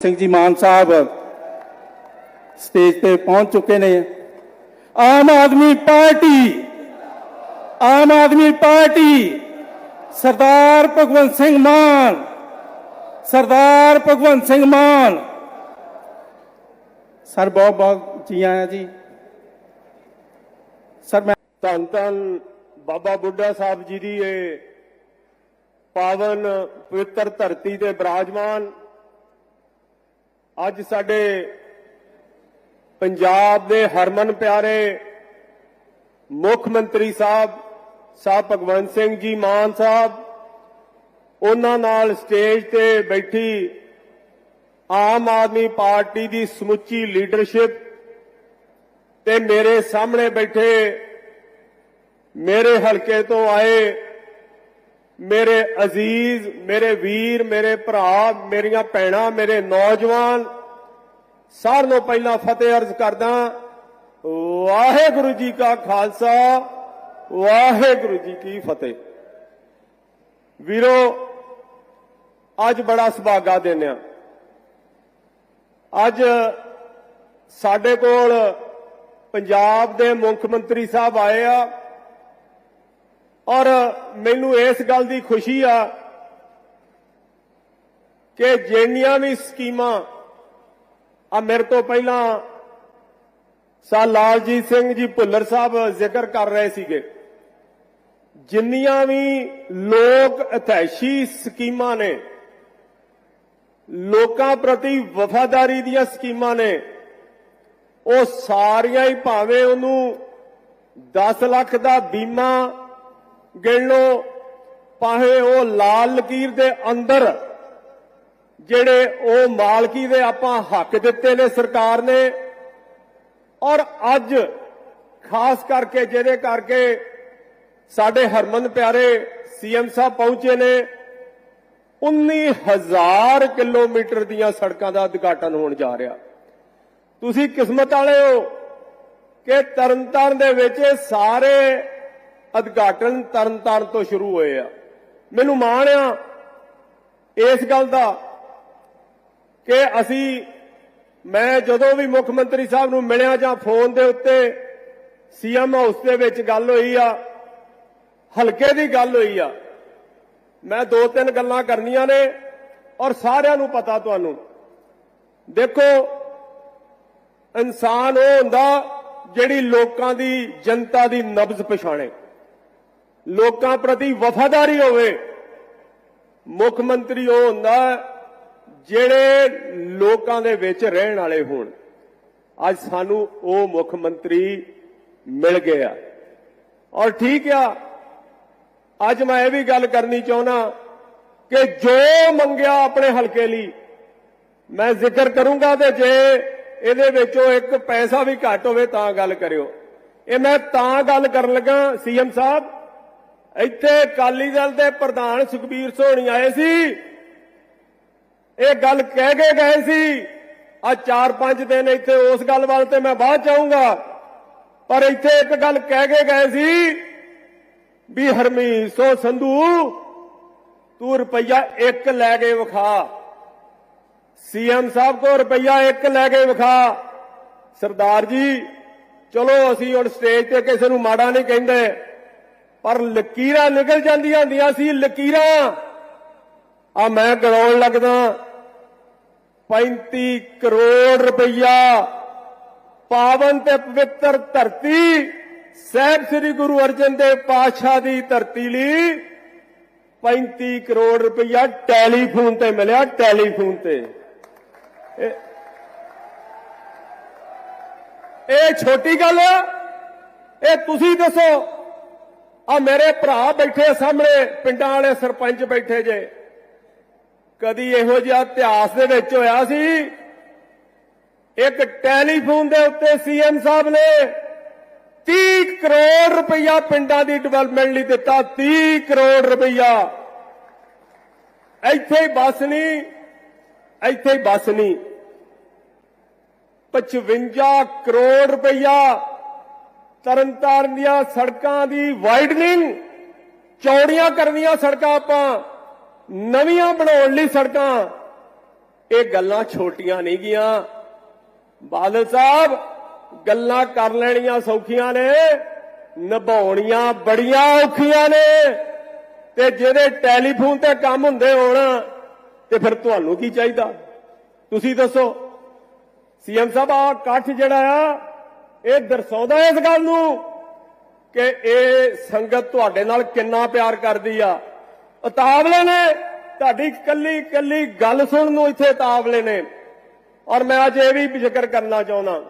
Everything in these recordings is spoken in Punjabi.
ਸਿੰਘ ਜੀ ਮਾਨ ਸਾਹਿਬ ਸਟੇਜ ਤੇ ਪਹੁੰਚ ਚੁੱਕੇ ਨੇ। Aam Aadmi party, Aam Aadmi party Sardar Bhagwant Singh Mann, Sardar Bhagwant Singh Mann. Sir, ਬਹੁਤ ਬਹੁਤ ਜੀ ਆਇਆਂ ਜੀ। ਸਰ, ਮੈਂ ਧੰਨ ਧੰਨ ਬਾਬਾ ਬੁੱਢਾ ਸਾਹਿਬ ਜੀ ਦੀ ਇਹ ਪਾਵਨ ਪਵਿੱਤਰ ਧਰਤੀ ਤੇ ਬਿਰਾਜਮਾਨ ਅੱਜ ਸਾਡੇ ਪੰਜਾਬ ਦੇ ਹਰਮਨ ਪਿਆਰੇ ਮੁੱਖ ਮੰਤਰੀ ਸਾਹਿਬ ਸਾਹਿਬ ਭਗਵੰਤ ਸਿੰਘ ਜੀ ਮਾਨ ਸਾਹਿਬ, ਉਹਨਾਂ ਨਾਲ ਸਟੇਜ ਤੇ ਬੈਠੀ ਆਮ ਆਦਮੀ ਪਾਰਟੀ ਦੀ ਸਮੁੱਚੀ ਲੀਡਰਸ਼ਿਪ ਤੇ ਮੇਰੇ ਸਾਹਮਣੇ ਬੈਠੇ ਮੇਰੇ ਹਲਕੇ ਤੋਂ ਆਏ ਮੇਰੇ ਅਜ਼ੀਜ਼, ਮੇਰੇ ਵੀਰ, ਮੇਰੇ ਭਰਾ, ਮੇਰੀਆਂ ਭੈਣਾਂ, ਮੇਰੇ ਨੌਜਵਾਨ, ਸਾਰਿਆਂ ਨੂੰ ਪਹਿਲਾਂ ਫਤਿਹ ਅਰਜ਼ ਕਰਦਾ ਵਾਹਿਗੁਰੂ ਜੀ ਕਾ ਖਾਲਸਾ, ਵਾਹਿਗੁਰੂ ਜੀ ਕੀ ਫਤਿਹ। ਵੀਰੋ, ਅੱਜ ਬੜਾ ਸੁਭਾਗਾ ਦਿਨ ਆ। ਅੱਜ ਸਾਡੇ ਕੋਲ ਪੰਜਾਬ ਦੇ ਮੁੱਖ ਮੰਤਰੀ ਸਾਹਿਬ ਆਏ ਆ। ਔਰ ਮੈਨੂੰ ਇਸ ਗੱਲ ਦੀ ਖੁਸ਼ੀ ਆ ਕਿ ਜਿੰਨੀਆਂ ਵੀ ਸਕੀਮਾਂ ਆ ਮੇਰੇ ਤੋਂ ਪਹਿਲਾਂ ਸਾ ਲਾਲਜੀਤ ਸਿੰਘ ਜੀ ਭੁੱਲਰ ਸਾਹਿਬ ਜ਼ਿਕਰ ਕਰ ਰਹੇ ਸੀਗੇ, ਜਿੰਨੀਆਂ ਵੀ ਲੋਕ ਅਥੈਸ਼ੀ ਸਕੀਮਾਂ ਨੇ, ਲੋਕਾਂ ਪ੍ਰਤੀ ਵਫਾਦਾਰੀ ਦੀਆਂ ਸਕੀਮਾਂ ਨੇ, ਉਹ ਸਾਰੀਆਂ ਹੀ ਭਾਵੇਂ ਉਹਨੂੰ 10 ਲੱਖ ਦਾ ਬੀਮਾ ਗਿਣ ਲਓ ਭਾਵੇਂ ਉਹ ਲਾਲ ਲਕੀਰ ਦੇ ਅੰਦਰ, ਜਿਹੜੇ ਉਹ ਮਾਲਕੀ ਦੇ ਆਪਾਂ ਹੱਕ ਦਿੱਤੇ ਨੇ ਸਰਕਾਰ ਨੇ, ਔਰ ਅੱਜ ਖਾਸ ਕਰਕੇ ਜਿਹਦੇ ਕਰਕੇ ਸਾਡੇ ਹਰਮਨ ਪਿਆਰੇ ਸੀਐਮ ਸਾਹਿਬ ਪਹੁੰਚੇ ਨੇ 19000 ਕਿਲੋਮੀਟਰ ਦੀਆਂ ਸੜਕਾਂ ਦਾ ਉਦਘਾਟਨ ਹੋਣ ਜਾ ਰਿਹਾ। ਤੁਸੀਂ ਕਿਸਮਤ ਵਾਲੇ ਹੋ ਕਿ ਤਰਨਤਾਰਨ ਦੇ ਵਿੱਚ ਸਾਰੇ ਉਦਘਾਟਨ ਤਰਨਤਾਰਨ ਤੋਂ ਸ਼ੁਰੂ ਹੋਏ ਆ। ਮੈਨੂੰ ਮਾਣ ਆ ਇਸ ਗੱਲ ਦਾ ਕਿ ਅਸੀਂ, ਮੈਂ ਜਦੋਂ ਵੀ ਮੁੱਖ ਮੰਤਰੀ ਸਾਹਿਬ ਨੂੰ ਮਿਲਿਆ ਜਾਂ ਫੋਨ ਦੇ ਉੱਤੇ ਸੀਐਮ ਹਾਊਸ ਦੇ ਵਿੱਚ ਗੱਲ ਹੋਈ ਆ, ਹਲਕੇ ਦੀ ਗੱਲ ਹੋਈ ਆ, ਮੈਂ ਦੋ ਤਿੰਨ ਗੱਲਾਂ ਕਰਨੀਆਂ ਨੇ ਔਰ ਸਾਰਿਆਂ ਨੂੰ ਪਤਾ ਤੁਹਾਨੂੰ। ਦੇਖੋ, ਇਨਸਾਨ ਉਹ ਹੁੰਦਾ ਜਿਹੜੀ ਲੋਕਾਂ ਦੀ ਜਨਤਾ ਦੀ ਨਬਜ਼ ਪਛਾਣੇ। ਲੋਕਾਂ ਪ੍ਰਤੀ ਵਫਾਦਾਰੀ ਹੋਵੇ। ਮੁੱਖ ਮੰਤਰੀ ਉਹ ਹੁੰਦਾ ਜਿਹੜੇ ਲੋਕਾਂ ਦੇ ਵਿੱਚ ਰਹਿਣ ਵਾਲੇ ਹੋਣ। ਅੱਜ ਸਾਨੂੰ ਉਹ ਮੁੱਖ ਮੰਤਰੀ ਮਿਲ ਗਿਆ ਔਰ ਠੀਕ ਆ, ਅੱਜ ਮੈਂ ਇਹ ਵੀ ਗੱਲ ਕਰਨੀ ਚਾਹੁੰਦਾ ਕਿ ਜੋ ਮੰਗਿਆ ਆਪਣੇ ਹਲਕੇ ਲਈ, ਮੈਂ ਜ਼ਿਕਰ ਕਰੂੰਗਾ ਤੇ ਜੇ ਇਹਦੇ ਵਿੱਚੋਂ ਇੱਕ ਪੈਸਾ ਵੀ ਘੱਟ ਹੋਵੇ ਤਾਂ ਗੱਲ ਕਰਿਓ। ਇਹ ਮੈਂ ਤਾਂ ਗੱਲ ਕਰਨ ਲੱਗਾ, ਸੀਐਮ ਸਾਹਿਬ। ਇੱਥੇ ਅਕਾਲੀ ਦਲ ਦੇ ਪ੍ਰਧਾਨ ਸੁਖਬੀਰ ਸੋਹਣੀ ਆਏ ਸੀ। ਇਹ ਗੱਲ ਕਹਿ ਕੇ ਗਏ ਸੀ। ਆ 4-5 ਦਿਨ ਇੱਥੇ ਉਸ ਗੱਲ ਵੱਲ ਤੇ ਮੈਂ ਬਾਅਦ ਚਾਹੂੰਗਾ ਪਰ ਇੱਥੇ ਇੱਕ ਗੱਲ ਕਹਿ ਕੇ ਗਏ ਸੀ ਵੀ ਹਰਮੀਤ ਸੋ ਸੰਧੂ, ਤੂੰ ਰੁਪਈਆ 1 ਲੈ ਕੇ ਵਿਖਾ। ਸੀਐਮ ਸਾਹਿਬ ਕੋ ਰੁਪਈਆ 1 ਲੈ ਕੇ ਵਿਖਾ। ਸਰਦਾਰ ਜੀ, ਚਲੋ ਅਸੀਂ ਹੁਣ ਸਟੇਜ ਤੇ ਕਿਸੇ ਨੂੰ ਮਾੜਾ ਨਹੀਂ ਕਹਿੰਦੇ। ਪਰ ਲਕੀਰਾਂ ਨਿਕਲ ਜਾਂਦੀਆਂ ਹੁੰਦੀਆਂ ਸੀ, ਲਕੀਰਾਂ। ਆ ਮੈਂ ਗਣਾਉਣ ਲੱਗਦਾ। 35 ਕਰੋੜ ਰੁਪਈਆ। ਪਾਵਨ ਤੇ ਪਵਿੱਤਰ ਧਰਤੀ। ਸਹਿਬ ਸ੍ਰੀ ਗੁਰੂ ਅਰਜਨ ਦੇਵ ਪਾਤਸ਼ਾਹ ਦੀ ਧਰਤੀ ਲਈ 35 ਕਰੋੜ ਰੁਪਈਆ ਟੈਲੀਫੋਨ ਤੇ ਮਿਲਿਆ, ਟੈਲੀਫੋਨ ਤੇ। ਇਹ- ਛੋਟੀ ਗੱਲ ਇਹ ਤੁਸੀਂ ਦੱਸੋ। ਆ ਮੇਰੇ ਭਰਾ ਬੈਠੇ ਸਾਹਮਣੇ, ਪਿੰਡਾਂ ਵਾਲੇ ਸਰਪੰਚ ਬੈਠੇ ਜੇ। ਕਦੀ ਇਹੋ ਜਿਹਾ ਇਤਿਹਾਸ ਦੇ ਵਿੱਚ ਹੋਇਆ ਸੀ। ਇੱਕ ਟੈਲੀਫੋਨ ਦੇ ਉੱਤੇ ਸੀਐਮ ਸਾਹਿਬ ਨੇ 30 ਕਰੋੜ ਰੁਪਈਆ ਪਿੰਡਾਂ ਦੀ ਡਿਵੈਲਪਮੈਂਟ ਲਈ ਦਿੱਤਾ 30 ਕਰੋੜ ਰੁਪਈਆ। ਇੱਥੇ ਹੀ ਬਸ ਨਹੀਂ ਇੱਥੇ ਹੀ ਬਸ ਨਹੀਂ 55 ਕਰੋੜ ਰੁਪਈਆ ਤਰਨਤਾਰਨ ਦੀਆਂ ਸੜਕਾਂ ਦੀ ਵਾਈਡਨਿੰਗ ਚੌੜੀਆਂ ਕਰਨੀਆਂ ਸੜਕਾਂ ਆਪਾਂ, ਨਵੀਆਂ ਬਣਾਉਣ ਲਈ ਸੜਕਾਂ, ਇਹ ਗੱਲਾਂ ਛੋਟੀਆਂ ਨਹੀਂ ਗੀਆਂ। ਬਾਦਲ ਸਾਹਿਬ, ਗੱਲਾਂ ਕਰ ਲੈਣੀਆਂ ਸੌਖੀਆਂ ਨੇ, ਨਿਭਾਉਣੀਆਂ ਬੜੀਆਂ ਔਖੀਆਂ ਨੇ। ਤੇ ਜਿਹੜੇ ਟੈਲੀਫੋਨ ਤੇ ਕੰਮ ਹੁੰਦੇ ਹੋਣ, ਤੇ ਫਿਰ ਤੁਹਾਨੂੰ ਕੀ ਚਾਹੀਦਾ? ਤੁਸੀਂ ਦੱਸੋ। ਸੀਐਮ ਸਾਹਿਬ ਆ ਇਕੱਠ ਜਿਹੜਾ ਆ ਇਹ ਦਰਸਾਉਂਦਾ ਇਸ ਗੱਲ ਨੂੰ ਕਿ ਇਹ ਸੰਗਤ ਤੁਹਾਡੇ ਨਾਲ ਕਿੰਨਾ ਪਿਆਰ ਕਰਦੀ ਆ। ਉਤਾਵਲੇ ਨੇ, ਤੁਹਾਡੀ ਕੱਲੀ ਕੱਲੀ ਗੱਲ ਸੁਣਨ ਨੂੰ ਇੱਥੇ ਉਤਾਵਲੇ ਨੇ। ਔਰ ਮੈਂ ਅੱਜ ਇਹ ਵੀ ਜ਼ਿਕਰ ਕਰਨਾ ਚਾਹੁੰਦਾ।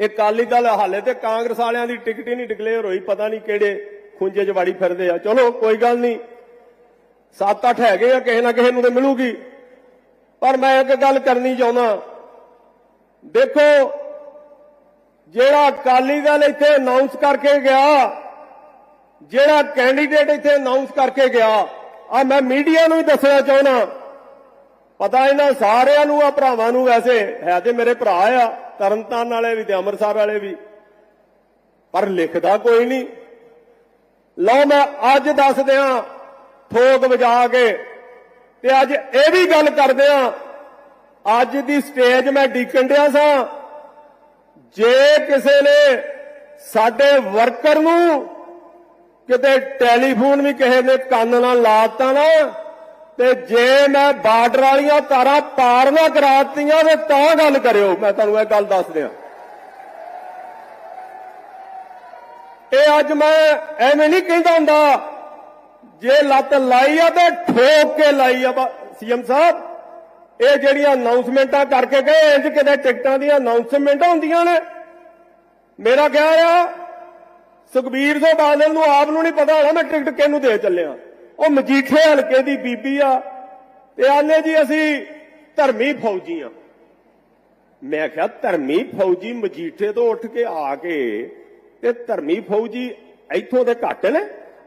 ਇਹ ਕਾਲੀ ਦਲ ਹਾਲੇ ਤੇ ਕਾਂਗਰਸ ਵਾਲਿਆਂ ਦੀ ਟਿਕਟ ਹੀ ਨਹੀਂ ਡਿਕਲੇਅਰ ਹੋਈ, ਪਤਾ ਨਹੀਂ ਕਿਹੜੇ ਖੁੰਝੇ 'ਚ ਵਾੜੀ ਫਿਰਦੇ ਆ। ਚਲੋ, ਕੋਈ ਗੱਲ ਨਹੀਂ। ਸੱਤ ਅੱਠ ਹੈਗੇ ਆ, ਕਿਸੇ ਨਾ ਕਿਸੇ ਨੂੰ ਤੇ ਮਿਲੂਗੀ। ਪਰ ਮੈਂ ਇੱਕ ਗੱਲ ਕਰਨੀ ਚਾਹੁੰਦਾ। ਦੇਖੋ ਜਿਹੜਾ ਅਕਾਲੀ ਦਲ ਇੱਥੇ ਅਨਾਉਂਸ ਕਰਕੇ ਗਿਆ, ਜਿਹੜਾ ਕੈਂਡੀਡੇਟ ਇੱਥੇ ਅਨਾਉਂਸ ਕਰਕੇ ਗਿਆ ਆ ਮੈਂ ਮੀਡੀਆ ਨੂੰ ਹੀ ਦੱਸਣਾ ਚਾਹੁੰਦਾ। ਪਤਾ ਇਹਨਾਂ ਸਾਰਿਆਂ ਨੂੰ ਆ ਭਰਾਵਾਂ ਨੂੰ ਵੈਸੇ, ਹੈ ਤੇ ਮੇਰੇ ਭਰਾ ਆ, ਤਰਨਤਾਰਨ ਵਾਲੇ ਵੀ ਤੇ ਅੰਮ੍ਰਿਤਸਰ ਵਾਲੇ ਵੀ। ਪਰ ਲਿਖਦਾ ਕੋਈ ਨਹੀਂ। ਲਓ ਮੈਂ ਅੱਜ ਦੱਸ ਦਿਆਂ ਠੋਕ ਵਜਾ ਕੇ। ਤੇ ਅੱਜ ਇਹ ਵੀ ਗੱਲ ਕਰਦੇ ਆ, ਅੱਜ ਦੀ ਸਟੇਜ ਮੈਂ ਡੀਕਣ ਡਿਆ ਸਾਂ। ਜੇ ਕਿਸੇ ਨੇ ਸਾਡੇ ਵਰਕਰ ਨੂੰ ਕਿਤੇ ਟੈਲੀਫੋਨ ਵੀ ਕਿਸੇ ਨੇ ਕੰਨ ਨਾਲ ਲਾਤਾ ਨਾ, ਤੇ ਜੇ ਮੈਂ ਬਾਰਡਰ ਵਾਲੀਆਂ ਤਾਰਾਂ ਪਾਰ ਨਾ ਕਰਾਤੀਆਂ, ਤੇ ਤਾਂ ਗੱਲ ਕਰਿਓ। ਮੈਂ ਤੁਹਾਨੂੰ ਇਹ ਗੱਲ ਦੱਸ ਦਿਆਂ। ਇਹ ਅੱਜ ਮੈਂ ਐਵੇਂ ਨਹੀਂ ਕਹਿੰਦਾ ਹੁੰਦਾ, ਜੇ ਲੱਤ ਲਾਈ ਆ ਤੇ ਠੋਕ ਕੇ ਲਾਈ ਆ। ਸੀਐਮ ਸਾਹਿਬ ਇਹ ਜਿਹੜੀਆਂ ਅਨਾਉਂਸਮੈਂਟਾਂ ਕਰਕੇ ਗਏ ਇੰਜ ਕਿਤੇ ਟਿਕਟਾਂ ਦੀਆਂ ਅਨਾਉਂਸਮੈਂਟਾਂ ਹੁੰਦੀਆਂ ਨੇ। ਮੇਰਾ ਖਿਆਲ ਆ, ਸੁਖਬੀਰ ਸਿੰਘ ਬਾਦਲ ਨੂੰ ਆਪ ਨੂੰ ਨਹੀਂ ਪਤਾ ਹੋਣਾ ਮੈਂ ਟਿਕਟ ਕਿਹਨੂੰ ਦੇ ਚੱਲਿਆ। ਉਹ ਮਜੀਠੇ ਹਲਕੇ ਦੀ ਬੀਬੀ ਆ, ਤੇ ਆਨੇ ਜੀ ਅਸੀਂ ਧਰਮੀ ਫੌਜੀ ਆ। ਮੈਂ ਕਿਹਾ, ਧਰਮੀ ਫੌਜੀ ਮਜੀਠੇ ਤੋਂ ਉੱਠ ਕੇ ਆ ਕੇ, ਤੇ ਧਰਮੀ ਫੌਜੀ ਇੱਥੋਂ ਦੇ ਘੱਟ ਨੇ?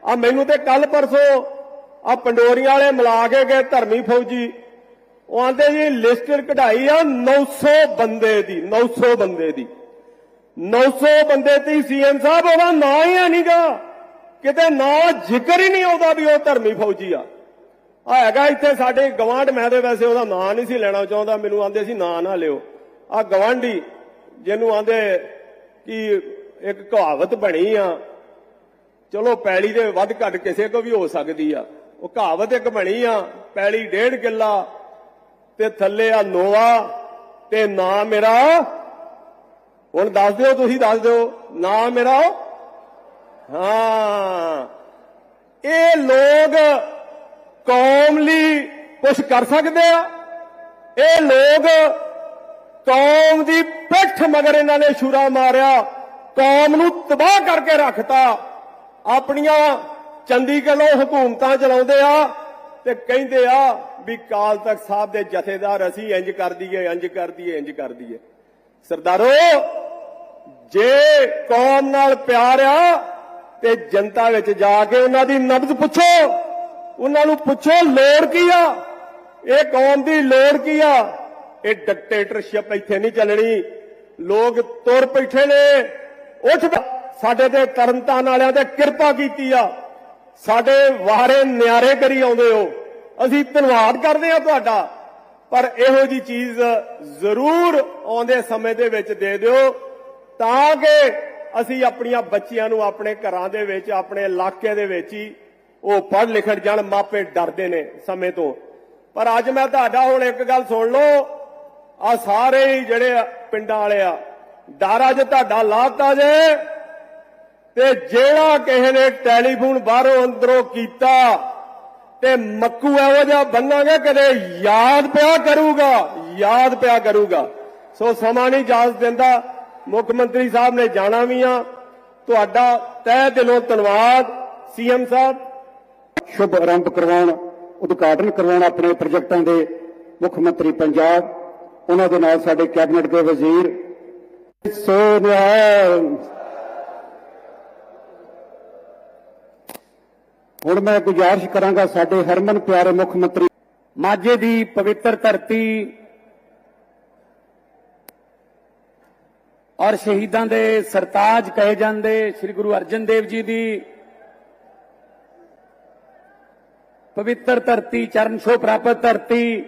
ਆ ਮੈਨੂੰ ਤੇ ਕੱਲ ਪਰਸੋਂ ਆ ਪੰਡੋਰੀਆਂ ਵਾਲੇ ਮਿਲਾ ਕੇ ਗਏ ਧਰਮੀ ਫੌਜੀ। ਉਹ ਆਂਦੇ ਜੀ, ਲਿਸਟ ਕਢਾਈ ਆ 900 ਬੰਦੇ ਦੀ 900 ਬੰਦੇ ਦੀ। 900 ਬੰਦੇ ਤੇ ਸੀਐਮ ਸਾਹਿਬ, ਉਹਦਾ ਨਾਂ ਹੀ ਹੈ ਨਹੀਂਗਾ ਕਿਤੇ ਨਾਂ ਜ਼ਿਕਰ ਹੀ ਨਹੀਂ ਆਉਂਦਾ ਵੀ ਉਹ ਧਰਮੀ ਫੌਜੀ ਆ। ਆ ਹੈਗਾ ਇੱਥੇ ਸਾਡੇ ਗਵਾਂਢ, ਮੈਂ ਤੇ ਵੈਸੇ ਉਹਦਾ ਨਾਂ ਨਹੀਂ ਸੀ ਲੈਣਾ ਚਾਹੁੰਦਾ, ਮੈਨੂੰ ਆਂਦੇ ਸੀ ਨਾਂ ਨਾ ਲਿਓ। ਆ ਗਵਾਂਢੀ, ਜਿਹਨੂੰ ਆਂਦੇ ਕਿ ਇੱਕ ਕਹਾਵਤ ਬਣੀ ਆ, ਚਲੋ ਪੈਲੀ ਦੇ ਵੱਧ ਘੱਟ ਕਿਸੇ ਕੋ ਵੀ ਹੋ ਸਕਦੀ ਆ। ਉਹ ਕਹਾਵਤ ਇੱਕ ਬਣੀ ਆ, ਪੈਲੀ ਡੇਢ ਕਿੱਲਾ ਤੇ ਥੱਲੇ ਆ ਨੋਵਾ ਤੇ ਨਾਂ ਮੇਰਾ। ਹੁਣ ਦੱਸ ਦਿਓ, ਤੁਸੀਂ ਦੱਸ ਦਿਓ, ਨਾਂ ਮੇਰਾ। ਹਾਂ। ਇਹ ਲੋਕ ਕੌਮ ਲਈ ਕੁਝ ਕਰ ਸਕਦੇ ਆ। ਇਹ ਲੋਕ ਕੌਮ ਦੀ ਪਿੱਠ ਮਗਰ ਇਹਨਾਂ ਨੇ ਛੁਰਾ ਮਾਰਿਆ। ਕੌਮ ਨੂੰ ਤਬਾਹ ਕਰਕੇ ਰੱਖਤਾ। ਆਪਣੀਆਂ ਚੰਡੀਗੜ੍ਹੋਂ ਹਕੂਮਤਾਂ ਚਲਾਉਂਦੇ ਆ। ਤੇ ਕਹਿੰਦੇ ਆ ਵੀ ਕਾਲ ਤਖਤ ਸਾਹਿਬ ਦੇ ਜਥੇਦਾਰ ਅਸੀਂ ਇੰਜ ਕਰ ਦਈਏ, ਇੰਜ ਕਰ ਦਈਏ, ਇੰਜ ਕਰ ਦਈਏ। ਸਰਦਾਰੋ, ਜੇ ਕੌਮ ਨਾਲ ਪਿਆਰ ਆ ਤੇ ਜਨਤਾ ਵਿੱਚ ਜਾ ਕੇ ਉਹਨਾਂ ਦੀ ਨਬਜ਼ ਪੁੱਛੋ, ਉਹਨਾਂ ਨੂੰ ਪੁੱਛੋ ਲੋੜ ਕੀ ਆ? ਇਹ ਕੌਮ ਦੀ ਲੋੜ ਕੀ ਆ? ਇਹ ਡਿਕਟੇਟਰਸ਼ਿਪ ਇੱਥੇ ਨਹੀਂ ਚੱਲਣੀ। ਲੋਕ ਤੁਰ ਬੈਠੇ ਨੇ। ਉੱਠ ਸਾਡੇ ਤੇ ਤਰਨਤਾਰਨ ਵਾਲਿਆਂ ਤੇ ਕਿਰਪਾ ਕੀਤੀ ਆ। ਸਾਡੇ ਵਾਰੇ ਨਿਆਰੇ ਕਰੀ ਆਉਂਦੇ ਹੋ। ਅਸੀਂ ਧੰਨਵਾਦ ਕਰਦੇ ਹਾਂ ਤੁਹਾਡਾ। ਪਰ ਇਹੋ ਜੀ ਚੀਜ਼ ਜ਼ਰੂਰ ਆਉਂਦੇ ਸਮੇਂ ਦੇ ਵਿੱਚ ਦੇ ਦਿਓ ਤਾਂ ਕਿ ਅਸੀਂ ਆਪਣੀਆਂ ਬੱਚੀਆਂ ਨੂੰ ਆਪਣੇ ਘਰਾਂ ਦੇ ਵਿੱਚ, ਆਪਣੇ ਇਲਾਕੇ ਦੇ ਵਿੱਚ ਹੀ ਉਹ ਪੜ੍ਹ ਲਿਖਣ ਜਾਣ, ਮਾਪੇ ਡਰਦੇ ਨੇ ਸਮੇਂ ਤੋਂ। ਪਰ ਅੱਜ ਮੈਂ ਤੁਹਾਡਾ ਹੁਣ ਇੱਕ ਗੱਲ ਸੁਣ ਲਓ। ਆ ਸਾਰੇ ਹੀ ਜਿਹੜੇ ਪਿੰਡਾਂ ਵਾਲੇ ਆ, ਡਰ ਅੱਜ ਤੁਹਾਡਾ ਲਾਤਾ ਜੇ। ਤੇ ਜਿਹੜਾ ਕਿਸੇ ਨੇ ਟੈਲੀਫੋਨ ਬਾਹਰੋਂ ਅੰਦਰੋਂ ਕੀਤਾ, ਤੇ ਮੱਕੂ ਇਹੋ ਜਿਹਾ ਬੰਨਾਂਗੇ, ਕਦੇ ਯਾਦ ਪਿਆ ਕਰੂਗਾ, ਯਾਦ ਪਿਆ ਕਰੂਗਾ। ਸੋ ਸਮਾਂ ਨਹੀਂ ਇਜਾਜ਼ਤ ਦਿੰਦਾ। ਮੁੱਖ ਮੰਤਰੀ ਸਾਹਿਬ ਨੇ ਜਾਣਾ ਵੀ ਆ। ਤੁਹਾਡਾ ਤਹਿ ਦਿਲੋਂ ਧੰਨਵਾਦ। ਸੀਐਮ ਸਾਹਿਬ। ਸ਼ੁਭ ਆਰੰਭ ਕਰਵਾਉਣ, ਉਦਘਾਟਨ ਕਰਵਾਉਣ ਆਪਣੇ ਪ੍ਰੋਜੈਕਟਾਂ ਦੇ ਮੁੱਖ ਮੰਤਰੀ ਪੰਜਾਬ। ਉਹਨਾਂ ਦੇ ਨਾਲ ਸਾਡੇ ਕੈਬਨਿਟ ਦੇ ਵਜ਼ੀਰ। ਸੋ ਨਿਹਾਲ। ਹੁਣ ਮੈਂ ਗੁਜ਼ਾਰਿਸ਼ ਕਰਾਂਗਾ ਸਾਡੇ ਹਰਮਨ ਪਿਆਰੇ ਮੁੱਖ ਮੰਤਰੀ ਮਾਝੇ ਦੀ ਪਵਿੱਤਰ ਧਰਤੀ ਔਰ ਸ਼ਹੀਦਾਂ ਦੇ ਸਰਤਾਜ ਕਹੇ ਜਾਂਦੇ, ਸ੍ਰੀ ਗੁਰੂ ਅਰਜਨ ਦੇਵ ਜੀ ਦੀ ਪਵਿੱਤਰ ਧਰਤੀ, ਚਰਨ ਛੋਹ ਪ੍ਰਾਪਤ ਧਰਤੀ,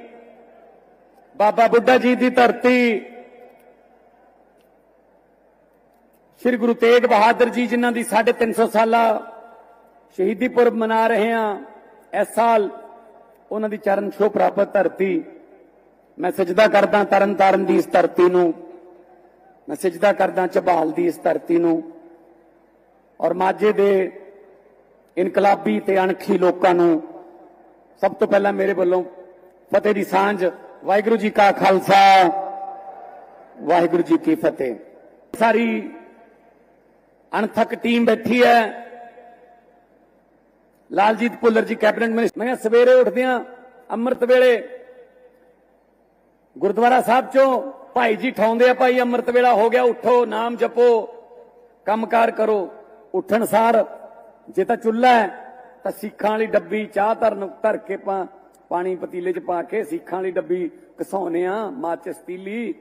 ਬਾਬਾ ਬੁੱਢਾ ਜੀ ਦੀ ਧਰਤੀ, ਸ੍ਰੀ ਗੁਰੂ ਤੇਗ ਬਹਾਦਰ ਜੀ ਜਿਨ੍ਹਾਂ ਦੀ 350 ਸਾਲਾ ਸ਼ਹੀਦੀ ਪੁਰਬ ਮਨਾ ਰਹੇ ਹਾਂ। ਇਸ ਸਾਲ ਉਹਨਾਂ ਦੀ ਚਰਨ ਛੋਹ ਪ੍ਰਾਪਤ ਧਰਤੀ। ਮੈਂ ਸਜਦਾ ਕਰਦਾ ਤਰਨ ਤਾਰਨ ਦੀ ਇਸ ਧਰਤੀ ਨੂੰ। ਮੈਂ ਸਜਦਾ ਕਰਦਾ ਝਬਾਲ ਦੀ ਇਸ ਧਰਤੀ ਨੂੰ। ਔਰ ਮਾਝੇ ਦੇ ਇਨਕਲਾਬੀ ਤੇ ਅਣਖੀ ਲੋਕਾਂ ਨੂੰ ਸਭ ਤੋਂ ਪਹਿਲਾਂ ਮੇਰੇ ਵੱਲੋਂ ਫਤਿਹ ਦੀ ਸਾਂਝ। ਵਾਹਿਗੁਰੂ ਜੀ ਕਾ ਖਾਲਸਾ। ਵਾਹਿਗੁਰੂ ਜੀ ਕੀ ਫਤਿਹ। ਸਾਰੀ ਅਣਥਕ ਟੀਮ ਬੈਠੀ ਹੈ। ਲਾਲਜੀਤ ਭੁੱਲਰ ਜੀ ਕੈਬਨਿਟ ਮਿਨਿਸਟਰ ਮੈਂ ਕਿਹਾ ਸਵੇਰੇ ਉੱਠਦਿਆਂ ਅੰਮ੍ਰਿਤ ਵੇਲੇ ਗੁਰਦੁਆਰਾ ਸਾਹਿਬ ਚੋਂ ਭਾਈ ਜੀ ਠਾਉਂਦੇ ਆ, ਭਾਈ ਅੰਮ੍ਰਿਤ ਵੇਲਾ ਹੋ ਗਿਆ, ਉਠੋ, ਨਾਮ ਜਪੋ, ਕੰਮਕਾਰ ਕਰੋ। ਉੱਠਣ ਸਾਰ ਜੇ ਤਾਂ ਚੁੱਲ੍ਹਾ ਹੈ, ਤਾਂ ਸਿੱਖਾਂ ਵਾਲੀ ਡੱਬੀ, ਚਾਹ ਧਰਨ ਧਰ ਕੇ ਪਾ ਪਾਣੀ ਪਤੀਲੇ 'ਚ ਪਾ ਕੇ ਸਿੱਖਾਂ ਵਾਲੀ ਡੱਬੀ ਘਸਾਉਨੇ ਆ ਮਾਚਿਸ ਸਤੀਲੀ